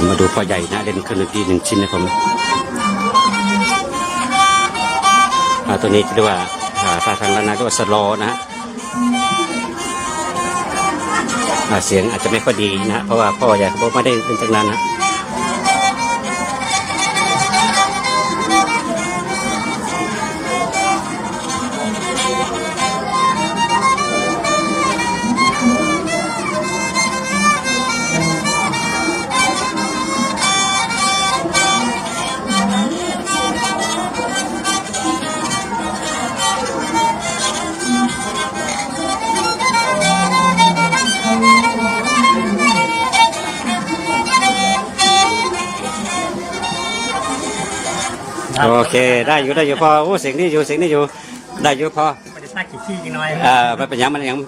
ผมมาดูพ่อใหญ่นะเล่นเครื่องดนตรีหนึ่งชิ้นนะผมตัวนี้เรียกว่าอ่าทางด้านนาเรียกว่าสโลอนะฮะเสียงอาจจะไม่ค่อยดีนะฮะเพราะว่าพ่อใหญ่เขาไม่ได้เล่นตั้งนานนะ โอเค ได้อยู่ได้อยู่พอโอ้เสียงนี่อยู่เสียงนี่อยู่ ได้อยู่พอไม่ได้ซักขี้ขี้กันหน่อยเอ่อไม่เป็นหยังมันยัง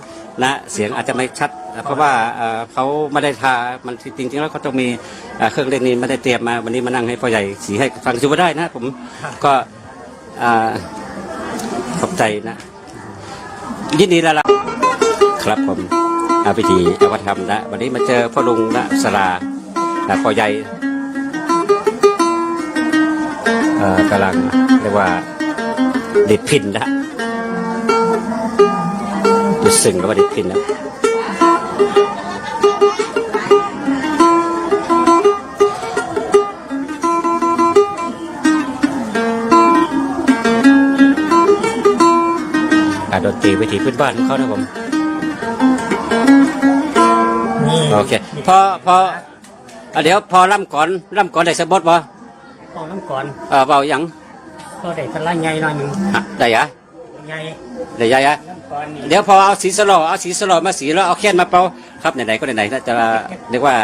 นะเสียงอาจจะไม่ชัด เพราะว่าเอ่อเขาไม่ได้ทามันจริงๆแล้วเขาต้องมีเอ่อเครื่องเล่นนี้ไม่ได้เตรียมมาวันนี้มานั่งให้พ่อใหญ่สีให้ฟังชูว่าได้นะ ผมก็อ่าขอบใจนะ ยินดีแล้วล่ะครับผมอาพิธีอวัฒนธรรมนะวันนี้มาเจอพ่อลุงนะสลานะพ่อใหญ่เอ่อ กำลังเรียกว่าดิดพินนะรู้สึกแล้วว่าได้กินแล้วการดนตรีวิถีพื้นบ้านของเขานะผมโอเคพอพอเดี๋ยวพอล่ำก่อนล่ำก่อนได้สะบด บ่ต้องน้ำก่อนเออเบาหยังก็ได้ทลายใหญ่หน่อยหนึ่งฮะได้ยะใหญ่ได้ยะยะน้ำก่อนนี่เดี๋ยวพอเอาสีสโลอเอาสีสโลอมาสีแล้วเอาแค้นมาเป่าครับไหนๆก็ไหนๆนะจะเรียกว่า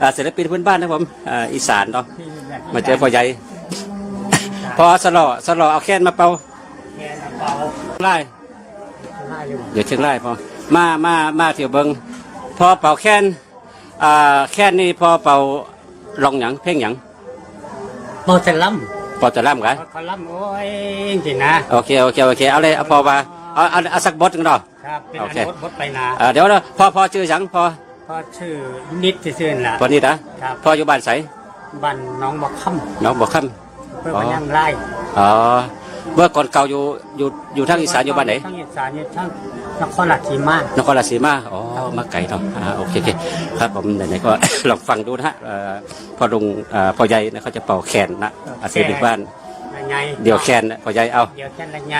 อ่าศิลปินพื้นบ้านนะผมอ่าอีสานเนาะที่แบบมาเจอพ่อใหญ่ พอสลอสลอเอาแค้นมาเป่าแค่น้ำเปล่าไล่ทลายอยู่เดี๋ยวเชียงไล่พอมามามาเที่ยวเบิงพอเป่าแค้นอ่าแค้นนี่พอเป่าลองหยังเพ่งหยัง โมเสลัมพอจะล่ำกันคอลัมโอ้ยจริงนะ โอเคโอเคโอเคเอาเลยเอาพอมาเอาเอาเอาสักบทหนึงเนาะ ครับ เป็นโออัเคนบดบดไปนาอ่าเดี๋ยวนะพอพอชื่อหยังพอพอชื่อนิดที่ซื่นล่ะ พอนี่นะครับ พออยู่บ้านใสบ้านน้องบอกค่น้องบอกคำ เพื่อมายังไล่ำอ๋อ เมื่อก่อนเก่าอยู่อยู่อยู่ทางอีสานอยู่บ้านไหนทั้งอีสานอยู่ทั้งนครราชสีมานครราชสีมาอ๋อมาไก่เนาะอ่าโอเคโอเคครับผมไหนๆก็ ลองฟังดูนะฮะเอ่อพอลุงเอ่อพอใหญ่นะเขาจะเป่าแคนนะอาศัยบ้านใหญ่เดี๋ยวแคนนะพอใหญ่เอา เดี๋ยวแค่ละให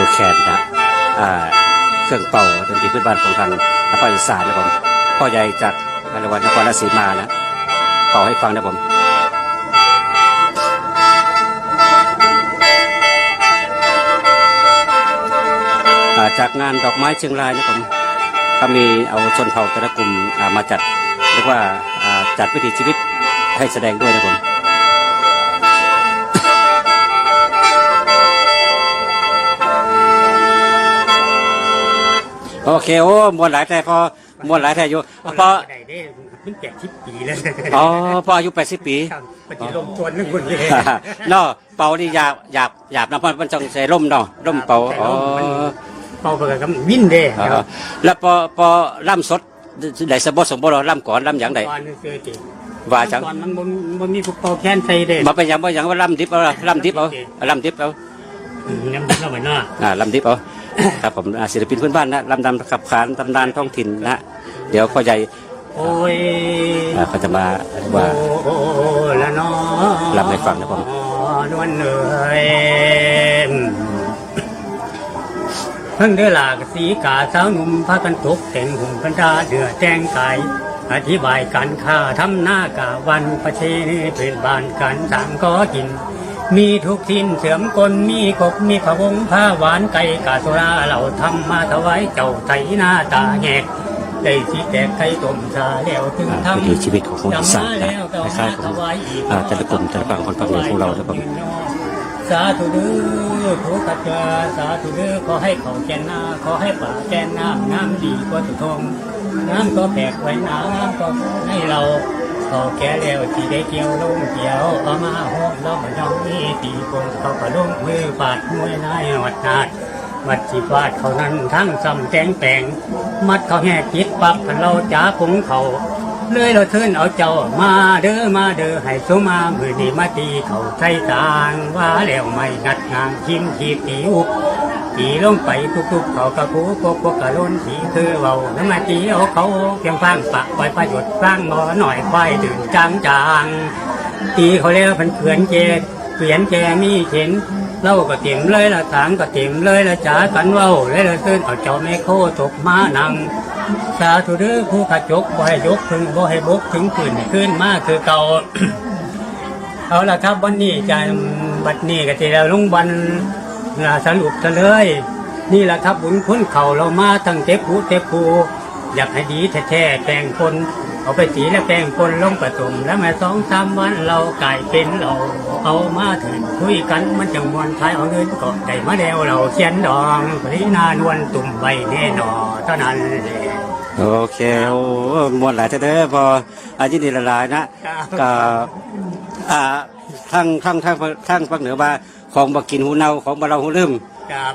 ยวแคนนะเครื่องเป่าดนตรีพื้นบ้านของทางภาคอีสานนะผมพ่อใหญ่จากนครนครราชสีมานะเป่าให้ฟังนะผมจากงานดอกไม้เชียงรายนะผมก็มีเอาชนเผ่าแต่ละกลุ่มมาจัดเรียกว่าอ่าจัดวิถีชีวิตให้แสดงด้วยนะผม เคโอ้มวนหลายแต่พอมวนหลายแต่อยู่พอได้ได้เพิ่งแก่ทิพปีแล้วอ๋อพออายุ80ปีครับปฏิลมตัวนึงคนเลยเนาะเป่านี่หยาบหยาบหยาบนะเพราะมันต้องใส่ร่มเนาะร่มเป่าอ๋อเป่าไปกับวินเด้อ๋อแล้วพอพอล่ำสดได้สมบูรณ์สมบูรณ์ล่ำก่อนล่ำอย่างใดตอนนี้คือติว่าจังตอนมันมันมันมีพวกเป่าแค้นใส่เด้มาเป็นอย่างว่าอย่างว่าล่ำดิบเอาล่ะล่ำดิบเอาล่ำดิบเอาน้ำดิบเข้าไปเนาะอ่าล่ำดิบเอา ครับผมอ่าศิลปินพื้นบ้านนะลำดำขับขานตำนานท้องถิ่นนะฮะเดี๋ยวพ่อใหญ่โอ้ยอ่าเขาจะมาโอ้ว่าละเนาะรับให้ฟังนะผมนวลเอ๋ยเพิ่งได้หลากสีกาสาวหนุ่มพากันตกแต่งหุ่นกันดาเดือแจ้งกายอธิบายการค้าทำหน้ากาวันประเทศเป็นบ้านการต่างก็กิน มีทุกทินเสื่อมกลมีกบมีผวงผ้าหวานไก่กาสุราเราทำมาถวายเจ้าไทยหน้าตาแงกได้สิแตกไข่ต้มชาแล้วถึงอ่าทำวิถีชีวิตของคนอีสานนะแล้วก็คล้ายๆของอ่าแต่ละกลุ่มแต่ละฝั่งคนฝั่งหนึ่งของเรานะครับสาธุเด้อทุกขเจาสาธุเด้อขอให้เขาแกนหน้าขอให้ป่าแกนน้ำน้ำดีกว่าตุทองน้ำก็แผกไว้น้ำก็ให้เรา เขาแก่แล้วที่ได้เกี่ยวลงเกี่ยวเอามาหองเรามาน้องนี่ตีคนเขาก็ลงมือปาดมวยนายหวัดนาดวัดจีบาดเขานั้นทั้งซ้ำแจงแปลงมัดเขาแหกคิดปับพันเราจ้าผงเขาเลยเราเทินเอาเจ้ามาเด้อมาเด้อให้สมามือดีมาตีเขาใส่ตางว่าแล้วไม่งัดงางชิมขีตีอุบ ตีลงไปทุกๆเขากระพูกกกระล้นสีคือเบาแล้วมาตีเอาเขาเพียงฟังปะปล่อยประโยชน์ฟังงอหน่อยควายตื่นจางจางตีเขาแล้วพันเขื่อนเจเปลี่ยนแกมีเข็นเล่าก็เต็มเลยละถางก็เต็มเลยละจ๋ากันเว้าเลยละเทินเอาเจ้าแม่โคตกมานังสาธุเด้อผู้ขัดยกบ่ให้ยกถึงบ่ให้บกถึงขึ้นขึ้นมาคือเก่าเอาละครับวันนี้จะบัดนี้ก็จะเราลงบัน ลาสรุปซะเลย นี่แหละครับบุญคุณเขาเรามาตั้งเต็ปูเต็ปูอยากให้ดีแท้ๆแปลงคน เอาไปสีและแปลงคนลงผสมแล้วมาสองสามวันเรากลายเป็นเรา เอามาถึงคุยกันมันจังมวนท้ายเอาเงินก็ได้มาแล้วเราเขียนดองปรินานวลตุ่มใบแน่นอเท่านั้นแหละโอเคโอ้มวนหลายเด้อพออายินดีละลายนะครับก็อ่าทั้งทั้งทั้งทั้งภาคเหนือว่า ของบ่กินหูเน่าของบ่เราหูลืมครับ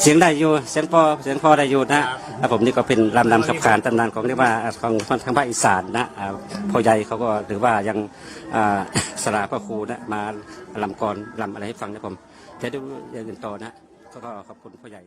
เสียงได้อยู่เสียงพอเสียงพอได้อยู่นะครับอ่าผมนี่ก็เป็นลำนำขับขานตำนานของเรียกว่าของทางภาคอีสานนะอ่าพ่อใหญ่เขาก็หรือว่ายังอ่าสลาพระครูนะมาลำกรลำอะไรให้ฟังนะผมจะดูอย่างอื่นต่อนะก็ขอบคุณพ่อใหญ่